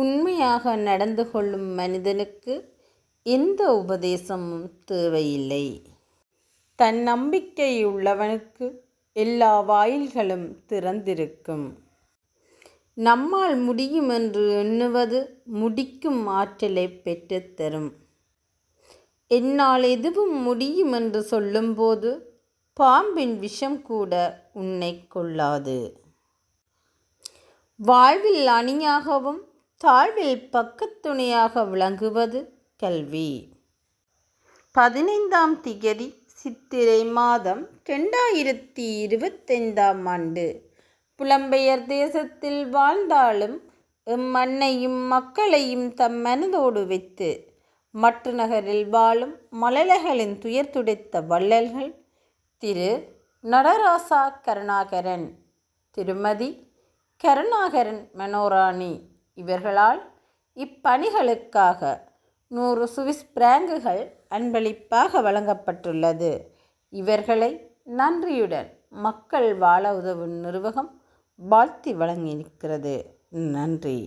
உண்மையாக நடந்து கொள்ளும் மனிதனுக்கு எந்த உபதேசமும் தேவையில்லை. தன் நம்பிக்கை உள்ளவனுக்கு எல்லா வாயில்களும் திறந்திருக்கும். நம்மால் முடியும் என்று எண்ணுவது முடிக்கும் ஆற்றலை பெற்றுத்தரும் என்னால் எதுவும் முடியும் என்று சொல்லும்போது பாம்பின் விஷம் கூட உன்னை கொள்ளாது. வாழ்வில் அணியாகவும் தாழ்வில் பக்கத்துணையாக விளங்குவது கல்வி. பதினைந்தாம் திகதி சித்திரை மாதம் ரெண்டாயிரத்தி இருபத்தைந்தாம் ஆண்டு. புலம்பெயர் தேசத்தில் வாழ்ந்தாலும் எம் மண்ணையும் மக்களையும் தம் மனதோடு வைத்து மற்ற நகரில் வாழும் மலலைகளின் துயர் துடைத்த வள்ளல்கள் திரு நடராசா கருணாகரன் திருமதி கருணாகரன் மனோராணி இவர்களால் இப்பணிகளுக்காக நூறு சுவிஸ் பிராங்குகள் அன்பளிப்பாக வழங்கப்பட்டுள்ளது. இவர்களை நன்றியுடன் மக்கள் வாழ உதவும் நிர்வாகம் வாழ்த்தி வழங்கியிருக்கிறது. நன்றி.